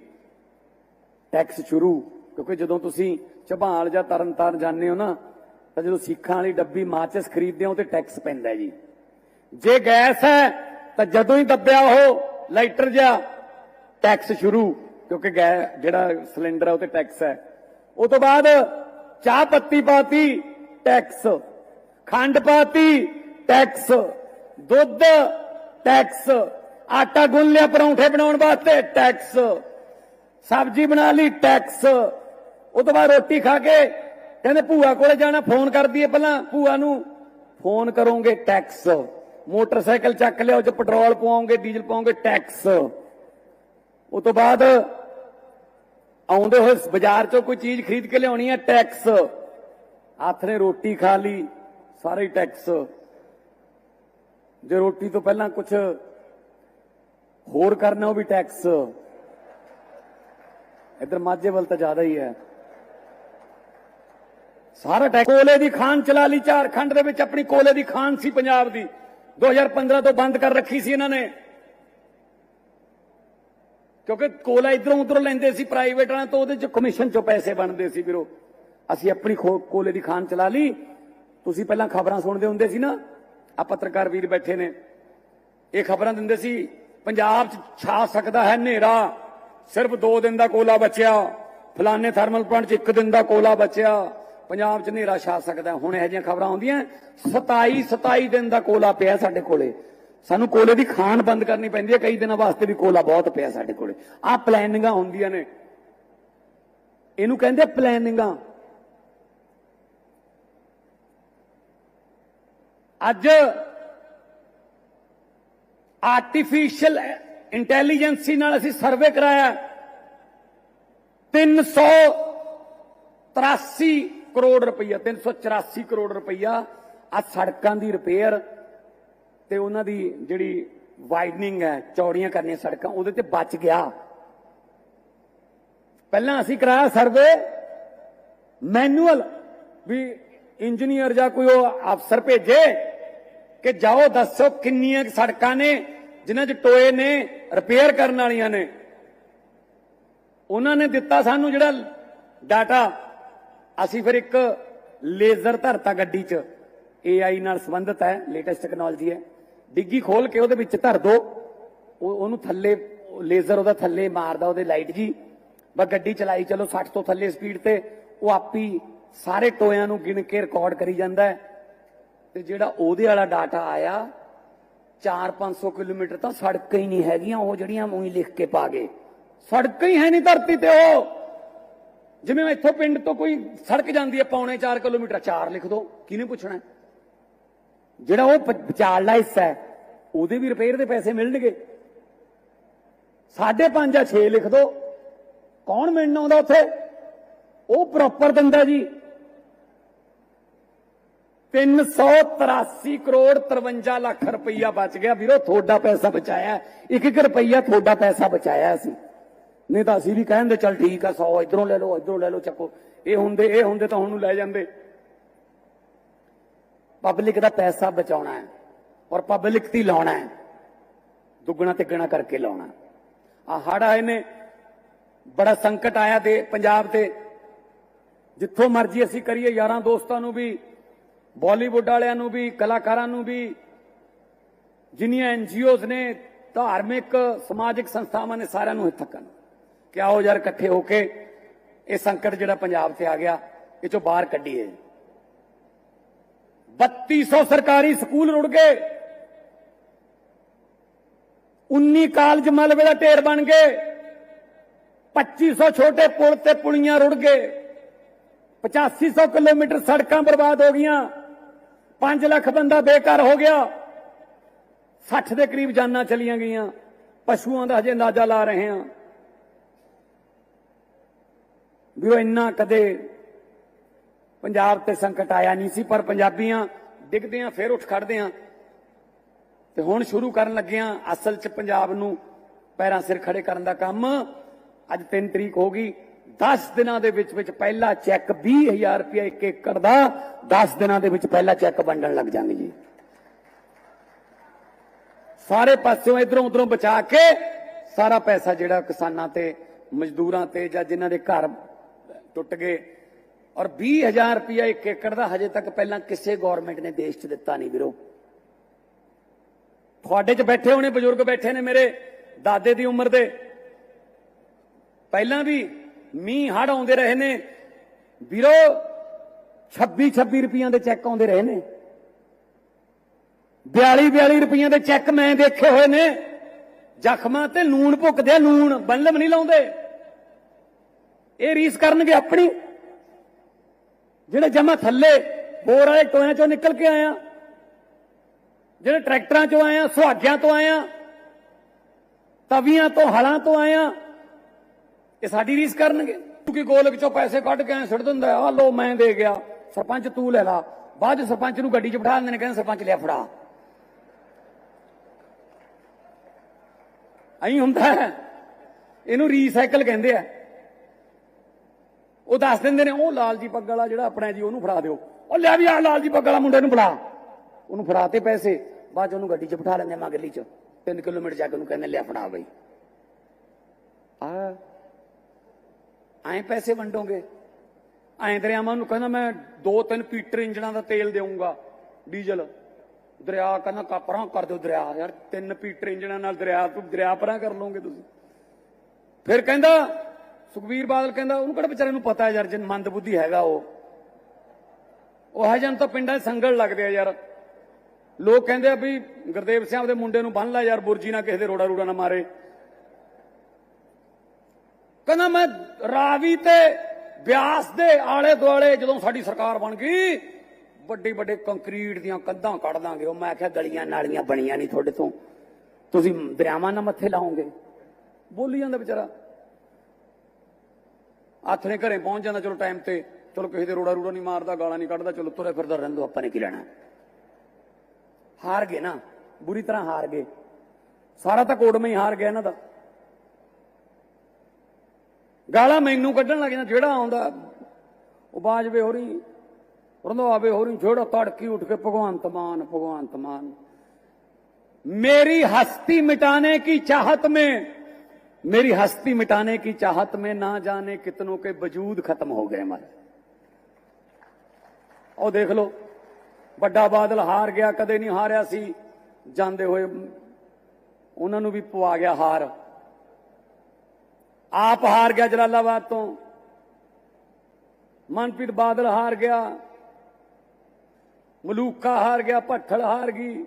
ਟੈਕਸ ਸ਼ੁਰੂ, ਕਿਉਂਕਿ ਜਦੋਂ ਤੁਸੀਂ ਝਬਾਲ ਜਾਂ ਤਰਨਤਾਰਨ ਜਾਂਦੇ ਹੋ ਨਾ ਤਾਂ ਜਦੋਂ ਸਿੱਖਾਂ ਵਾਲੀ ਡੱਬੀ ਮਾਚਿਸ ਖਰੀਦਦੇ ਹੋ ਤੇ ਟੈਕਸ ਪੈਂਦਾ ਜੀ। ਜੇ ਗੈਸ ਹੈ, ਤਾਂ ਜਦੋਂ ਹੀ ਦੱਬਿਆ ਉਹ, ਲਾਈਟਰ ਜਾਂ ਟੈਕਸ ਸ਼ੁਰੂ, ਕਿਉਂਕਿ ਗੈ, ਜਿਹੜਾ ਸਿਲੰਡਰ ਹੈ ਉਹ ਤੇ ਟੈਕਸ ਹੈ। ਉਸ ਤੋਂ ਬਾਅਦ ਚਾਹ ਪੱਤੀ ਪਾਤੀ ਟੈਕਸ ਖੰਡ ਪਾਤੀ ਟੈਕਸ ਦੁੱਧ ਟੈਕਸ ਆਟਾ ਗੁੰਨ ਲਿਆ ਪਰੌਂਠੇ ਬਣਾਉਣ ਵਾਸਤੇ ਟੈਕਸ ਸਬਜ਼ੀ ਬਣਾ ਲਈ ਟੈਕਸ ਉਹ ਤੋਂ ਬਾਅਦ ਰੋਟੀ ਖਾ ਕੇ ਕਹਿੰਦੇ ਭੂਆ ਕੋਲੇ ਜਾਣਾ, ਫੋਨ ਕਰਦੀ ਦਈਏ ਪਹਿਲਾਂ। ਭੂਆ ਨੂੰ, ਫੋਨ ਕਰੋਗੇ ਟੈਕਸ। ਮੋਟਰਸਾਈਕਲ ਚੱਕ ਲਿਓ ਜੇ ਪੈਟਰੋਲ ਪਵਾਓਗੇ, ਡੀਜ਼ਲ ਪਾਉਂਗੇ ਟੈਕਸ। ਉਹ ਤੋਂ ਬਾਅਦ ਆਉਂਦੇ ਹੋਏ ਬਾਜ਼ਾਰ ਚੋਂ ਕੋਈ ਚੀਜ਼ ਖਰੀਦ ਕੇ ਲਿਆਉਣੀ ਹੈ ਟੈਕਸ। ਹੱਥ ਨੇ ਰੋਟੀ ਖਾ ਲਈ, ਸਾਰੇ ਟੈਕਸ। ਜੇ ਰੋਟੀ ਤੋਂ ਪਹਿਲਾਂ ਕੁਝ ਹੋਰ ਕਰਨਾ, ਉਹ ਵੀ ਟੈਕਸ। ਇਧਰ ਮਾਝੇ ਵੱਲ ਤਾਂ ਜ਼ਿਆਦਾ ਹੀ ਹੈ। ਸਾਰਾ ਟੈਕਸ ਕੋਲੇ ਦੀ ਖਾਨ ਚਲਾ ਲਈ, ਝਾਰਖੰਡ ਦੇ ਵਿੱਚ ਆਪਣੀ ਕੋਲੇ ਦੀ ਖਾਨ ਸੀ ਪੰਜਾਬ ਦੀ। 2015 ਤੋਂ ਬੰਦ ਕਰ ਰੱਖੀ ਸੀ ਇਹਨਾਂ ਨੇ। ਕਿਉਂਕਿ ਕੋਲਾ ਇਧਰੋਂ ਉਧਰੋਂ ਲੈਂਦੇ ਸੀ ਪ੍ਰਾਈਵੇਟ ਤੋਂ, ਉਹਦੇ ਚ ਕਮਿਸ਼ਨ ਚੋਂ ਪੈਸੇ ਬਣਦੇ ਸੀ ਵੀਰੋ। ਅਸੀਂ ਆਪਣੀ ਕੋਲੇ ਦੀ ਖਾਨ ਚਲਾ ਲਈ। ਤੁਸੀਂ ਪਹਿਲਾਂ ਖਬਰਾਂ ਸੁਣਦੇ ਹੁੰਦੇ ਸੀ ਨਾ ਆ ਪੱਤਰਕਾਰ ਵੀਰ ਬੈਠੇ ਨੇ। ਇਹ ਖਬਰਾਂ ਦਿੰਦੇ ਸੀ, ਪੰਜਾਬ 'ਚ ਛਾ ਸਕਦਾ ਹੈ ਹਨੇਰਾ। ਸਿਰਫ 2 ਦਿਨ ਦਾ ਕੋਲਾ ਬਚਿਆ। ਫਲਾਣੇ ਥਰਮਲ ਪਲਾਂਟ 'ਚ 1 ਦਿਨ ਦਾ ਕੋਲਾ ਬਚਿਆ। ਪੰਜਾਬ 'ਚ ਹਨੇਰਾ ਛਾ ਸਕਦਾ ਹੁਣ ਇਹੋ ਜਿਹੀਆਂ ਖਬਰਾਂ ਆਉਂਦੀਆਂ। 27 27 ਦਿਨ ਦਾ ਕੋਲਾ ਪਿਆ ਸਾਡੇ ਕੋਲੇ। ਸਾਨੂੰ ਕੋਲੇ ਦੀ ਖਾਣ ਬੰਦ ਕਰਨੀ ਪੈਂਦੀ ਹੈ। ਕਈ ਦਿਨਾਂ ਵਾਸਤੇ ਵੀ ਕੋਲਾ ਬਹੁਤ ਪਿਆ ਸਾਡੇ ਕੋਲੇ। ਆਹ ਪਲੈਨਿੰਗਾਂ ਹੁੰਦੀਆਂ ਨੇ। ਇਹਨੂੰ ਕਹਿੰਦੇ ਪਲੈਨਿੰਗਾਂ ਅੱਜ ਆਰਟੀਫੀਸ਼ੀਅਲ ਇੰਟੈਲੀਜੈਂਸੀ ਨਾਲ ਅਸੀਂ ਸਰਵੇ ਕਰਾਇਆ। 383 ਕਰੋੜ ਰੁਪਈਆ 384 ਕਰੋੜ ਰੁਪਈਆ ਆ ਸੜਕਾਂ ਦੀ ਰਿਪੇਅਰ ਤੇ ਉਹਨਾਂ ਦੀ ਜਿਹੜੀ ਵਾਈਡਨਿੰਗ ਹੈ, ਚੌੜੀਆਂ ਕਰਨੀਆਂ ਸੜਕਾਂ, ਉਹਦੇ ਤੇ ਬਚ ਗਿਆ। ਪਹਿਲਾਂ ਅਸੀਂ ਕਰਾਇਆ ਸਰਵੇ ਮੈਨੂਅਲ ਵੀ ਇੰਜੀਨੀਅਰ ਜਾਂ ਕੋਈ ਉਹ ਅਫਸਰ ਭੇਜੇ ਕਿ ਜਾਓ, ਦੱਸੋ ਕਿੰਨੀਆਂ ਸੜਕਾਂ ਨੇ, ਜਿਨ੍ਹਾਂ 'ਚ ਟੋਏ ਨੇ ਰਿਪੇਅਰ ਕਰਨ ਵਾਲੀਆਂ ਨੇ। ਉਹਨਾਂ ਨੇ ਦਿੱਤਾ ਸਾਨੂੰ ਜਿਹੜਾ ਡਾਟਾ ਅਸੀਂ ਫਿਰ ਇੱਕ ਲੇਜ਼ਰ ਧਰਤਾ ਗੱਡੀ 'ਚ। AI ਨਾਲ ਸੰਬੰਧਿਤ ਹੈ ਲੇਟੈਸਟ ਟੈਕਨੋਲੋਜੀ ਹੈ। ਡਿੱਗੀ ਖੋਲ ਕੇ ਉਹਦੇ ਵਿੱਚ ਧਰ ਦੋ। ਉਹਨੂੰ ਥੱਲੇ, ਲੇਜ਼ਰ ਉਹਦਾ ਥੱਲੇ ਮਾਰਦਾ, ਉਹਦੇ ਲਾਈਟ ਜੀ। ਬਸ ਗੱਡੀ ਚਲਾਈ, ਚਲੋ 60 ਤੋਂ ਥੱਲੇ ਸਪੀਡ ਤੇ ਉਹ ਆਪੀ ਸਾਰੇ ਟੋਇਆਂ ਨੂੰ ਗਿਣ ਕੇ ਰਿਕਾਰਡ ਕਰੀ ਜਾਂਦਾ ਤੇ ਜਿਹੜਾ ਉਹਦੇ ਵਾਲਾ ਡਾਟਾ ਆਇਆ 4-500 ਕਿਲੋਮੀਟਰ ਤਾਂ ਸੜਕਾਂ ਹੀ ਨਹੀਂ ਹੈਗੀਆਂ, ਉਹ ਜਿਹੜੀਆਂ ਉਹੀ ਲਿਖ ਕੇ ਪਾ ਗਏ। ਸੜਕਾਂ ਹੀ ਹੈ ਨਹੀਂ ਧਰਤੀ ਤੇ ਉਹ। ਜਿਵੇਂ ਇੱਥੋਂ ਪਿੰਡ ਤੋਂ ਕੋਈ ਸੜਕ ਜਾਂਦੀ ਹੈ, ਪੌਣੇ 4 ਕਿਲੋਮੀਟਰ 4 ਲਿਖ ਦੋ, ਕਿਹਨੇ ਪੁੱਛਣਾ ਜਿਹੜਾ ਉਹ ਵਿਚਾਰਲਾ ਹਿੱਸਾ ਹੈ, ਉਹਦੇ ਵੀ ਰਿਪੇਅਰ ਦੇ ਪੈਸੇ ਮਿਲਣਗੇ। 5.5 ਜਾਂ 6 ਲਿਖ ਦੋ, ਕੌਣ ਮਿਲਣਾ ਆਉਂਦਾ ਉੱਥੇ? ਉਹ ਪ੍ਰੋਪਰ ਦਿੰਦਾ ਜੀ। 383 ਕਰੋੜ 53 ਲੱਖ ਰੁਪਈਆ ਬਚ ਗਿਆ। ਵੀਰੋ, ਤੁਹਾਡਾ ਪੈਸਾ ਬਚਾਇਆ ਇੱਕ ਇੱਕ ਰੁਪਈਆ ਤੁਹਾਡਾ ਪੈਸਾ ਬਚਾਇਆ ਅਸੀਂ। ਨਹੀਂ ਤਾਂ ਅਸੀਂ ਵੀ ਕਹਿਣ ਦੇ ਚੱਲ ਠੀਕ ਆ 100 ਇਧਰੋਂ ਲੈ ਲਓ, ਇਧਰੋਂ ਲੈ ਲਓ, ਚੱਕੋ। ਇਹ ਹੁੰਦੇ ਇਹ ਹੁੰਦੇ ਤਾਂ ਹੁਣ ਨੂੰ ਲੈ ਜਾਂਦੇ। ਪਬਲਿਕ ਦਾ ਪੈਸਾ ਬਚਾਉਣਾ ਹੈ ਔਰ ਪਬਲਿਕ ਤੇ ਲਾਉਣਾ ਹੈ। ਦੁੱਗਣਾ ਤਿੱਗਣਾ ਕਰਕੇ ਲਾਉਣਾ। ਆ ਹੜ ਆਏ ਨੇ ਬੜਾ ਸੰਕਟ ਆਇਆ ਤੇ ਪੰਜਾਬ ਤੇ। ਜਿੱਥੋਂ ਮਰਜ਼ੀ ਅਸੀਂ ਕਰੀਏ, ਯਾਰਾਂ ਦੋਸਤਾਂ ਨੂੰ ਵੀ ਬਾਲੀਵੁੱਡ ਵਾਲਿਆਂ ਨੂੰ ਵੀ, ਕਲਾਕਾਰਾਂ ਨੂੰ ਵੀ। ਜਿੰਨੀਆਂ ਐਨਜੀਓਜ਼ ਨੇ, ਧਾਰਮਿਕ, ਸਮਾਜਿਕ ਸੰਸਥਾਵਾਂ ਨੇ ਸਾਰਿਆਂ ਨੂੰ ਥੱਕਣ ਕਿ ਆਓ ਯਾਰ ਇਕੱਠੇ ਹੋ ਕੇ ਇਹ ਸੰਕਟ ਜਿਹੜਾ ਪੰਜਾਬ ਤੇ ਆ ਗਿਆ, ਇਹ ਚੋਂ ਬਾਹਰ ਕੱਢੀਏ। 3200 ਸਰਕਾਰੀ ਸਕੂਲ ਰੁੜ ਗਏ। 19 ਕਾਲਜ ਮਲਬੇ ਦਾ ਢੇਰ ਬਣ ਗਏ। 2500 ਛੋਟੇ ਪੁਲ ਤੇ ਪੁਲੀਆਂ ਰੁੜ ਗਏ। 8500 ਕਿਲੋਮੀਟਰ ਸੜਕਾਂ ਬਰਬਾਦ ਹੋ ਗਈਆਂ। 5 ਲੱਖ ਬੰਦਾ ਬੇਘਰ ਹੋ ਗਿਆ। 60 ਦੇ ਕਰੀਬ ਜਾਨਾਂ ਚਲੀਆਂ ਗਈਆਂ। ਪਸ਼ੂਆਂ ਦਾ ਹਜੇ ਅੰਦਾਜ਼ਾ ਲਾ ਰਹੇ ਹਾਂ। ਵੀ ਉਹ ਇੰਨਾ ਕਦੇ ਪੰਜਾਬ ਤੇ ਸੰਕਟ ਆਇਆ ਨਹੀਂ ਸੀ, ਪਰ ਪੰਜਾਬੀਆਂ ਡਿੱਗਦੇ ਆ ਫੇਰ ਉੱਠ ਖੜਦੇ ਆ ਤੇ ਹੁਣ ਸ਼ੁਰੂ ਕਰਨ ਲੱਗੇ ਆ ਅਸਲ 'ਚ ਪੰਜਾਬ ਨੂੰ ਪੈਰਾਂ ਸਿਰ ਖੜੇ ਕਰਨ ਦਾ ਕੰਮ ਅੱਜ 3 ਤਰੀਕ ਹੋ ਗਈ। 10 ਦਿਨਾਂ ਦੇ ਵਿੱਚ ਵਿੱਚ ਪਹਿਲਾ ਚੈੱਕ 20000 ਰੁਪਏ ਇੱਕ ਏਕੜ ਦਾ 10 ਦਿਨਾਂ ਦੇ ਵਿੱਚ ਪਹਿਲਾ ਚੈੱਕ ਵੰਡਣ ਲੱਗ ਜਾਣਗੇ ਜੀ। ਸਾਰੇ ਪਾਸਿਓਂ ਇਧਰੋਂ ਉਧਰੋਂ ਬਚਾ ਕੇ ਸਾਰਾ ਪੈਸਾ ਜਿਹੜਾ ਕਿਸਾਨਾਂ ਤੇ, ਮਜ਼ਦੂਰਾਂ ਤੇ ਜਾਂ ਜਿਨ੍ਹਾਂ ਦੇ ਘਰ ਟੁੱਟ ਗਏ। ਔਰ 20000 ਰੁਪਇਆ ਇੱਕ ਏਕੜ ਦਾ ਹਜੇ ਤੱਕ ਪਹਿਲਾਂ ਕਿਸੇ ਗਵਰਨਮੈਂਟ ਨੇ ਦੇਸ਼ 'ਚ ਦਿੱਤਾ ਨਹੀਂ ਵੀਰੋ। ਤੁਹਾਡੇ 'ਚ ਬੈਠੇ ਹੋਣੇ ਬਜ਼ੁਰਗ ਬੈਠੇ ਨੇ ਮੇਰੇ ਦਾਦੇ ਦੀ ਉਮਰ ਦੇ। ਪਹਿਲਾਂ ਵੀ ਮੀਂਹ ਹੜ ਆਉਂਦੇ ਰਹੇ ਨੇ। ਵੀਰੋ 26 26 ਰੁਪਈਆਂ ਦੇ ਚੈੱਕ ਆਉਂਦੇ ਰਹੇ ਨੇ। 42 42 ਰੁਪਈਆਂ ਦੇ ਚੈੱਕ ਮੈਂ ਦੇਖੇ ਹੋਏ ਨੇ। ਜ਼ਖਮਾਂ ਤੇ ਲੂਣ ਭੁੱਕਦੇ ਆ, ਲੂਣ ਬੰਲਮ ਨਹੀਂ ਲਾਉਂਦੇ। ਇਹ ਰੀਸ ਕਰਨਗੇ ਆਪਣੀ। ਜਿਹੜੇ ਜਮਾ ਥੱਲੇ ਬੋਰ ਵਾਲੇ ਟੋਇਆਂ ਚੋਂ ਨਿਕਲ ਕੇ ਆਇਆ, ਜਿਹੜੇ ਟਰੈਕਟਰਾਂ ਚੋਂ ਆਇਆ, ਸੁਹਾਗਿਆਂ ਤੋਂ ਆਇਆ, ਤਵੀਆਂ ਤੋਂ, ਹਲਾਂ ਤੋਂ ਆਇਆ, ਇਹ ਸਾਡੀ ਰੀਸ ਕਰਨਗੇ। ਕਿਉਂਕਿ ਗੋਲਕ ਚੋਂ ਪੈਸੇ ਕੱਢ ਕੇ ਐ ਸੁੱਟ ਦਿੰਦਾ ਆ ਲੋ ਮੈਂ ਦੇ ਗਿਆ। ਸਰਪੰਚ ਤੂੰ ਲੈ ਲਾ। ਬਾਅਦ 'ਚ ਸਰਪੰਚ ਨੂੰ ਗੱਡੀ 'ਚ ਬਿਠਾ ਦਿੰਦੇ ਨੇ, ਕਹਿੰਦੇ ਸਰਪੰਚ ਲਿਆ ਫੜਾ। ਐਂ ਹੁੰਦਾ ਹੈ। ਇਹਨੂੰ ਰੀਸਾਈਕਲ ਕਹਿੰਦੇ ਆ। ਉਹ ਦੱਸ ਦਿੰਦੇ ਨੇ, ਉਹ ਲਾਲ ਜੀ ਪੱਗ ਵਾਲਾ ਜਿਹੜਾ ਆਪਣਾ ਜੀ, ਉਹਨੂੰ ਫੜਾ ਦਿਓ। ਉਹ ਲੈ ਵੀ ਆ ਲਾਲ ਜੀ ਪੱਗ ਵਾਲਾ ਮੁੰਡੇ ਨੂੰ ਫੜਾ। ਉਹਨੂੰ ਫੜਾ ਤੇ ਪੈਸੇ, ਬਾਅਦ 'ਚ ਉਹਨੂੰ ਗੱਡੀ 'ਚ ਬਿਠਾ ਲੈਂਦੇ ਮਗਰਲੀ 'ਚ। 3 ਕਿਲੋਮੀਟਰ ਜਾ ਕੇ ਉਹਨੂੰ ਕਹਿੰਦੇ ਲਿਆ ਫੜਾ ਬਈ। ਆ। ਐਂ ਪੈਸੇ ਵੰਡੋਗੇ? ਐਂ ਦਰਿਆਵਾਂ ਨੂੰ ਕਹਿੰਦਾ ਮੈਂ ਦੋ ਤਿੰਨ ਪੀਟਰ ਇੰਜਣਾਂ ਦਾ ਤੇਲ ਦੇਵਾਂਗਾ ਡੀਜ਼ਲ। ਦਰਿਆ ਕਹਿੰਦਾ ਕਾਪਰਾਂ ਕਰ ਦਿਓ ਦਰਿਆ, ਯਾਰ ਤਿੰਨ ਪੀਟਰ ਇੰਜਣਾਂ ਨਾਲ ਦਰਿਆ, ਤੂੰ ਦਰਿਆ ਪਰਾਂ ਕਰ ਲਓਗੇ ਤੁਸੀਂ। ਫਿਰ ਕਹਿੰਦਾ ਸੁਖਵੀਰ ਬਾਦਲ ਕਹਿੰਦਾ, ਉਹਨੂੰ ਕਿਹੜਾ ਵਿਚਾਰੇ ਨੂੰ ਪਤਾ ਯਾਰ ਜਨ ਮੰਦ ਬੁੱਧੀ ਹੈਗਾ ਉਹ। ਉਹ ਹੈ ਜਨ ਤਾਂ ਪਿੰਡਾਂ 'ਚ ਸੰਗਲ ਲੱਗਦੇ ਆ ਯਾਰ। ਲੋਕ ਕਹਿੰਦੇ ਆ ਵੀ ਗੁਰਦੇਵ ਸਿੰਘ ਦੇ ਮੁੰਡੇ ਨੂੰ ਬੰਨ ਲੈ ਯਾਰ, ਬੁਰਜੀ ਨਾ ਕਿਸੇ ਦੇ ਰੋੜਾ ਰੂੜਾ ਨਾ ਮਾਰੇ। ਕਹਿੰਦਾ, ਮੈਂ ਰਾਵੀ ਤੇ ਬਿਆਸ ਦੇ ਆਲੇ ਦੁਆਲੇ ਜਦੋਂ ਸਾਡੀ ਸਰਕਾਰ ਬਣ ਗਈ, ਵੱਡੇ ਵੱਡੇ ਕੰਕਰੀਟ ਦੀਆਂ ਕੰਧਾਂ ਕੱਢ ਦਾਂਗੇ। ਉਹ ਮੈਂ ਆਖਿਆ ਗਲੀਆਂ ਨਾਲੀਆਂ ਬਣੀਆਂ ਨਹੀਂ ਤੁਹਾਡੇ ਤੋਂ। ਤੁਸੀਂ ਦਰਿਆਵਾਂ ਨਾਲ ਮੱਥੇ ਲਾਓਗੇ। ਬੋਲੀ ਜਾਂਦਾ ਵਿਚਾਰਾ। ਹੱਥ ਨੇ ਘਰੇ ਪਹੁੰਚ ਜਾਂਦਾ, ਚਲੋ ਟਾਈਮ ਤੇ, ਚਲੋ ਕਿਸੇ ਦੇ ਰੋੜਾ ਰੂੜਾ ਨਹੀਂ ਮਾਰਦਾ, ਗਾਲਾਂ ਨਹੀਂ ਕੱਢਦਾ, ਚਲੋ ਤੁਰੇ ਫਿਰਦਾ ਰਹਿੰਦਾ, ਆਪਾਂ ਨੇ ਕੀ ਲੈਣਾ? ਹਾਰ ਗਏ ਨਾ, ਬੁਰੀ ਤਰ੍ਹਾਂ ਹਾਰ ਗਏ। ਸਾਰਾ ਤਾਂ ਕੋਡਮੇ ਹੀ ਹਾਰ ਗਿਆ ਇਹਨਾਂ ਦਾ। ਗਾਲਾਂ ਮੈਨੂੰ ਕੱਢਣ ਲੱਗ ਜਾਂਦਾ, ਜਿਹੜਾ ਆਉਂਦਾ ਉਹ ਬਾਜਵੇ ਹੋਰੀ, ਰੰਧਾਵੇ ਹੋਰੀ, ਜਿਹੜਾ ਤੜਕੀ ਉੱਠ ਕੇ ਭਗਵੰਤ ਮਾਨ ਭਗਵੰਤ ਮਾਨ। ਮੇਰੀ ਹਸਤੀ ਮਿਟਾਣੇ ਕੀ ਚਾਹਤ ਮੇਂ? मेरी हस्ती मिटाने की चाहत में ना जाने कितनों के वजूद खत्म हो गए हमारे ਉਹ ਦੇਖ ਲਓ ਵੱਡਾ ਬਾਦਲ ਹਾਰ ਗਿਆ ਕਦੇ ਨਹੀਂ ਹਾਰਿਆ ਸੀ ਜਾਂਦੇ ਹੋਏ ਉਹਨਾਂ ਨੂੰ ਵੀ ਪਵਾ ਗਿਆ ਹਾਰ ਆਪ ਹਾਰ ਗਿਆ ਜਲਾਲਾਬਾਦ ਤੋਂ ਮਨਪ੍ਰੀਤ ਬਾਦਲ ਹਾਰ ਗਿਆ ਮਲੂਕਾ ਹਾਰ ਗਿਆ ਭੱਠਲ ਹਾਰ ਗਈ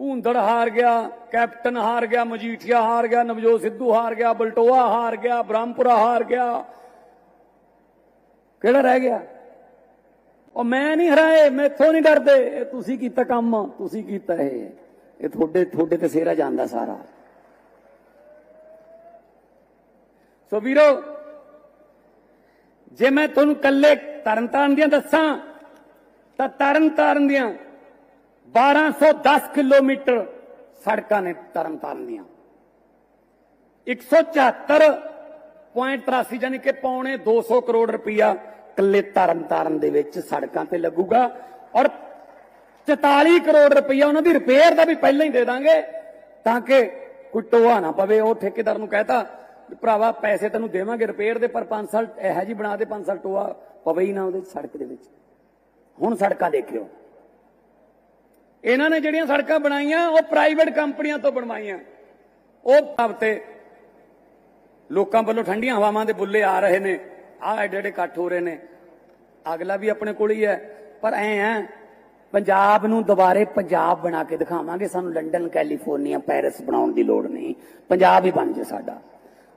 ਭੂੰਦੜ ਹਾਰ ਗਿਆ, ਕੈਪਟਨ ਹਾਰ ਗਿਆ, ਮਜੀਠੀਆ ਹਾਰ ਗਿਆ, ਨਵਜੋਤ ਸਿੱਧੂ ਹਾਰ ਗਿਆ, ਬਲਟੋਆ ਹਾਰ ਗਿਆ, ਬ੍ਰਹਮਪੁਰਾ ਹਾਰ ਗਿਆ। ਕਿਹੜਾ ਰਹਿ ਗਿਆ? ਉਹ ਮੈਂ ਨਹੀਂ ਹਰਾਏ, ਮੈਥੋਂ ਨਹੀਂ ਡਰਦੇ। ਇਹ ਤੁਸੀਂ ਕੀਤਾ ਕੰਮ, ਤੁਸੀਂ ਕੀਤਾ ਇਹ। ਇਹ ਤੁਹਾਡੇ ਤੁਹਾਡੇ ਤੇ ਸੇਰਾ ਜਾਂਦਾ ਸਾਰਾ। ਸੋ ਵੀਰੋ, ਜੇ ਮੈਂ ਤੁਹਾਨੂੰ ਕੱਲੇ ਤਰਨਤਾਰਨ ਦੀਆਂ ਦੱਸਾਂ, ਤਾਂ ਤਰਨਤਾਰਨ ਦੀਆਂ 1210 ਕਿਲੋਮੀਟਰ ਸੜਕਾਂ ਨੇ ਤਰਨਤਾਰਨ ਦੀਆਂ। 174.83 ਯਾਨੀ ਕਿ ਪੌਣੇ 200 ਕਰੋੜ ਰੁਪਇਆ ਕੱਲੇ ਤਰਨਤਾਰਨ ਦੇ ਵਿੱਚ ਸੜਕਾਂ ਤੇ ਲੱਗੂਗਾ ਔਰ 44 ਕਰੋੜ ਰੁਪਇਆ ਉਹਨਾਂ ਦੀ ਰਿਪੇਅਰ ਦਾ ਵੀ ਪਹਿਲਾਂ ਹੀ ਦੇ ਦਾਂਗੇ ਤਾਂ ਕਿ ਕੋਈ ਟੋਆ ਨਾ ਪਵੇ। ਉਹ ਠੇਕੇਦਾਰ ਨੂੰ ਕਹਤਾ ਭਰਾਵਾ, ਪੈਸੇ ਤੈਨੂੰ ਦੇਵਾਂਗੇ ਰਿਪੇਅਰ ਦੇ, ਪਰ 5 ਸਾਲ ਇਹੋ ਜੀ ਬਣਾ ਦੇ 5 ਸਾਲ ਟੋਆ ਪਵੇ ਹੀ ਨਾ ਉਹਦੇ ਸੜਕ ਦੇ ਵਿੱਚ। ਹੁਣ ਸੜਕਾਂ ਦੇਖਿਓ ਇਹਨਾਂ ਨੇ ਜਿਹੜੀਆਂ ਸੜਕਾਂ ਬਣਾਈਆਂ, ਉਹ ਪ੍ਰਾਈਵੇਟ ਕੰਪਨੀਆਂ ਤੋਂ ਬਣਵਾਈਆਂ। ਉਹ ਹਫ਼ਤੇ ਲੋਕਾਂ ਵੱਲੋਂ ਠੰਡੀਆਂ ਹਵਾਵਾਂ ਦੇ ਬੁੱਲੇ ਆ ਰਹੇ ਨੇ। ਆ ਐਡੇ ਐਡੇ ਇਕੱਠ ਹੋ ਰਹੇ ਨੇ। ਅਗਲਾ ਵੀ ਆਪਣੇ ਕੋਲ ਹੀ ਹੈ। ਪਰ ਐ ਹੈ, ਪੰਜਾਬ ਨੂੰ ਦੁਬਾਰੇ ਪੰਜਾਬ ਬਣਾ ਕੇ ਦਿਖਾਵਾਂਗੇ। ਸਾਨੂੰ ਲੰਡਨ, ਕੈਲੀਫੋਰਨੀਆ, ਪੈਰਿਸ ਬਣਾਉਣ ਦੀ ਲੋੜ ਨਹੀਂ। ਪੰਜਾਬ ਹੀ ਬਣ ਜੇ ਸਾਡਾ।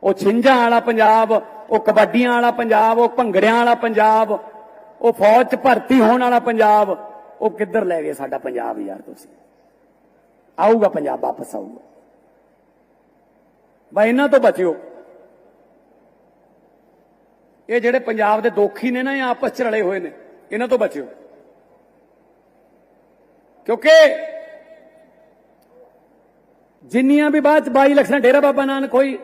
ਉਹ ਛਿੰਝਾਂ ਵਾਲਾ ਪੰਜਾਬ, ਉਹ ਕਬੱਡੀਆਂ ਵਾਲਾ ਪੰਜਾਬ, ਉਹ ਭੰਗੜਿਆਂ ਵਾਲਾ ਪੰਜਾਬ, ਉਹ ਫੌਜ 'ਚ ਭਰਤੀ ਹੋਣ ਵਾਲਾ ਪੰਜਾਬ। ਉਹ ਕਿੱਧਰ ਲੈ ਗਏ ਸਾਡਾ ਪੰਜਾਬ ਯਾਰ ਤੁਸੀਂ? ਆਊਗਾ ਪੰਜਾਬ, ਵਾਪਸ ਆਊਗਾ। ਬਈ ਇਹਨਾਂ ਤੋਂ ਬਚਿਓ। ਇਹ ਜਿਹੜੇ ਪੰਜਾਬ ਦੇ ਦੋਖੀ ਨੇ ਨਾ, ਇਹ ਆਪਸ ਚ ਰਲੇ ਹੋਏ ਨੇ, ਇਹਨਾਂ ਤੋਂ ਬਚਿਓ। ਕਿਉਂਕਿ ਜਿੰਨੀਆਂ ਵੀ ਬਾਅਦ ਚ ਬਾਈ ਇਲੈਕਸ਼ਨ ਡੇਰਾ ਬਾਬਾ ਨਾਨਕ ਹੋਈ,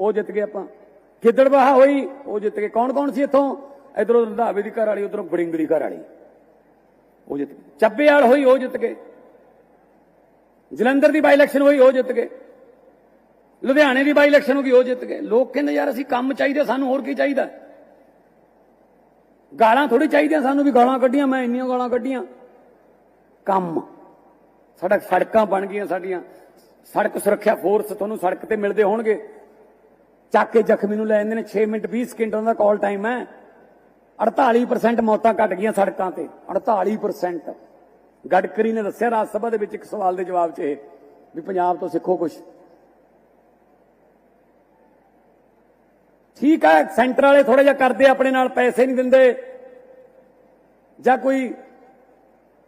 ਉਹ ਜਿੱਤ ਗਏ ਆਪਾਂ। ਗਿੱਦੜਬਾਹਾ ਹੋਈ, ਉਹ ਜਿੱਤ ਗਏ। ਕੌਣ ਕੌਣ ਸੀ ਇੱਥੋਂ? ਇਧਰੋਂ ਰੰਧਾਵੇ ਦੀ ਘਰ ਵਾਲੀ ਉਧਰੋਂ ਗੜਿੰਗੜੀ ਘਰ ਵਾਲੀ ਉਹ ਜਿੱਤ ਗਏ। ਚੱਬੇ ਵਾਲ ਹੋਈ ਉਹ ਜਿੱਤ ਗਏ। ਜਲੰਧਰ ਦੀ ਬਾਈ ਇਲੈਕਸ਼ਨ ਹੋਈ ਉਹ ਜਿੱਤ ਗਏ। ਲੁਧਿਆਣੇ ਦੀ ਬਾਈ ਇਲੈਕਸ਼ਨ ਹੋ ਗਈ ਉਹ ਜਿੱਤ ਗਏ। ਲੋਕ ਕਹਿੰਦੇ ਯਾਰ ਅਸੀਂ ਕੰਮ ਚਾਹੀਦੇ, ਸਾਨੂੰ ਹੋਰ ਕੀ ਚਾਹੀਦਾ? ਗਾਲਾਂ ਥੋੜੀ ਚਾਹੀਦੀਆਂ ਸਾਨੂੰ ਵੀ ਗਾਲਾਂ ਕੱਢੀਆਂ, ਮੈਂ ਇੰਨੀਆਂ ਗਾਲਾਂ ਕੱਢੀਆਂ। ਕੰਮ। ਸਾਡਾ ਸੜਕਾਂ ਬਣ ਗਈਆਂ ਸਾਡੀਆਂ। ਸੜਕ ਸੁਰੱਖਿਆ ਫੋਰਸ ਤੁਹਾਨੂੰ ਸੜਕ ਤੇ ਮਿਲਦੇ ਹੋਣਗੇ। ਚੱਕ ਕੇ ਜ਼ਖਮੀ ਨੂੰ ਲੈ ਜਾਂਦੇ ਨੇ। 6 ਮਿੰਟ 20 ਉਹਨਾਂ ਦਾ ਕਾਲ ਟਾਈਮ ਹੈ। 48% ਮੌਤਾਂ ਘਟ ਗਈਆਂ ਸੜਕਾਂ ਤੇ। 48% ਗਡਕਰੀ ਨੇ ਦੱਸਿਆ, ਰਾਜ ਸਭਾ ਦੇ ਵਿੱਚ ਇੱਕ ਸਵਾਲ ਦੇ ਜਵਾਬ 'ਚ ਇਹ, ਵੀ ਪੰਜਾਬ ਤੋਂ ਸਿੱਖੋ ਕੁਝ ਠੀਕ ਹੈ ਸੈਂਟਰ ਵਾਲੇ ਥੋੜਾ ਜਿਹਾ ਕਰਦੇ ਆਪਣੇ ਨਾਲ ਪੈਸੇ ਨਹੀਂ ਦਿੰਦੇ। ਜਾਂ ਕੋਈ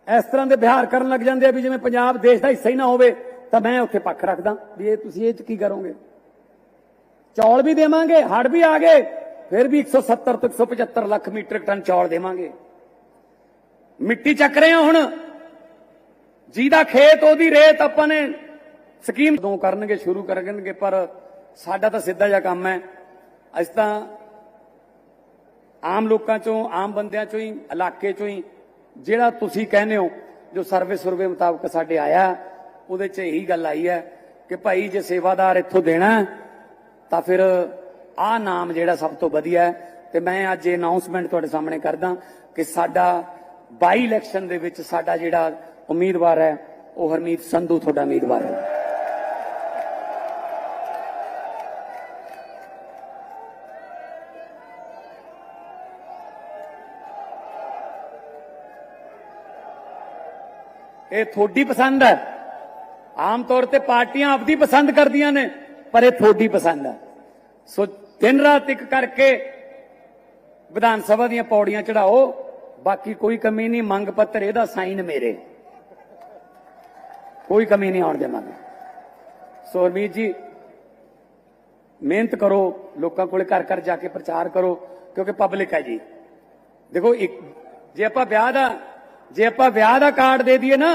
ਇਸ ਤਰ੍ਹਾਂ ਦੇ ਵਿਹਾਰ ਕਰਨ ਲੱਗ ਜਾਂਦੇ ਆ ਵੀ ਜਿਵੇਂ ਪੰਜਾਬ ਦੇਸ਼ ਦਾ ਹਿੱਸਾ ਹੀ ਨਾ ਹੋਵੇ, ਤਾਂ ਮੈਂ ਉੱਥੇ ਪੱਖ ਰੱਖਦਾ। ਵੀ ਇਹ ਤੁਸੀਂ ਇਹ ਚ ਕੀ ਕਰੋਗੇ? ਚੌਲ ਵੀ ਦੇਵਾਂਗੇ ਹੜ ਵੀ ਆ ਗਏ। ਫਿਰ ਵੀ 170 ਤੋਂ 175 ਲੱਖ ਮੀਟ੍ਰਿਕ ਟਨ ਚੌਲ ਦੇਵਾਂਗੇ। ਮਿੱਟੀ ਚੱਕ ਰਹੇ ਹਾਂ ਹੁਣ। ਜਿਹਦਾ ਖੇਤ, ਉਹਦੀ ਰੇਤ ਆਪਾਂ ਨੇ ਸਕੀਮ ਤੋਂ ਕਰਨਗੇ, ਸ਼ੁਰੂ ਕਰਨਗੇ, ਪਰ ਸਾਡਾ ਤਾਂ ਸਿੱਧਾ ਜਿਹਾ ਕੰਮ ਹੈ। ਅਸੀਂ ਤਾਂ ਆਮ ਲੋਕਾਂ ਚੋਂ, ਆਮ ਬੰਦਿਆਂ ਚੋਂ ਹੀ, ਇਲਾਕੇ ਚੋਂ ਹੀ, ਜਿਹੜਾ ਤੁਸੀਂ ਕਹਿੰਦੇ ਹੋ, ਜੋ ਸਰਵੇ ਸੁਰਵੇ ਮੁਤਾਬਕ ਸਾਡੇ ਆਇਆ, ਉਹਦੇ 'ਚ ਇਹੀ ਗੱਲ ਆਈ ਹੈ ਕਿ ਭਾਈ ਜੇ ਸੇਵਾਦਾਰ ਇੱਥੋਂ ਦੇਣਾ, ਤਾਂ ਫਿਰ ਆਹ ਨਾਮ ਜਿਹੜਾ ਸਭ ਤੋਂ ਵਧੀਆ ਹੈ ਤੇ ਮੈਂ ਅੱਜ ਇਹ ਅਨਾਉਂਸਮੈਂਟ ਤੁਹਾਡੇ ਸਾਹਮਣੇ ਕਰਦਾ ਕਿ ਸਾਡਾ ਬਾਈ ਇਲੈਕਸ਼ਨ ਦੇ ਵਿੱਚ ਸਾਡਾ ਜਿਹੜਾ ਉਮੀਦਵਾਰ ਹੈ, ਉਹ ਹਰਮੀਤ ਸੰਧੂ ਤੁਹਾਡਾ ਉਮੀਦਵਾਰ ਹੈ। ਇਹ ਤੁਹਾਡੀ ਪਸੰਦ ਹੈ। ਆਮ ਤੌਰ ਤੇ ਪਾਰਟੀਆਂ ਆਪਦੀ ਪਸੰਦ ਕਰਦੀਆਂ ਨੇ, ਪਰ ਇਹ ਤੁਹਾਡੀ ਪਸੰਦ ਹੈ। ਸੋ ਦਿਨ ਰਾਤ ਇੱਕ ਕਰਕੇ ਵਿਧਾਨ ਸਭਾ ਦੀਆਂ ਪੌੜੀਆਂ ਚੜਾਓ, ਬਾਕੀ ਕੋਈ ਕਮੀ ਨਹੀਂ, ਮੰਗ ਪੱਤਰ ਇਹਦਾ ਸਾਈਨ ਮੇਰੇ। ਕੋਈ ਕਮੀ ਨਹੀਂ ਆਉਣ ਦੇਵਾਂਗੇ ਸੋ ਹਰਮੀਤ ਜੀ, ਮਿਹਨਤ ਕਰੋ, ਲੋਕਾਂ ਕੋਲੇ ਘਰ ਘਰ ਜਾ ਕੇ ਪ੍ਰਚਾਰ ਕਰੋ, ਕਿਉਂਕਿ ਪਬਲਿਕ ਹੈ ਜੀ। ਦੇਖੋ ਇੱਕ ਜੇ ਆਪਾਂ ਵਿਆਹ ਦਾ ਜੇ ਆਪਾਂ ਵਿਆਹ ਦਾ ਕਾਰਡ ਦੇ ਦਈਏ ਨਾ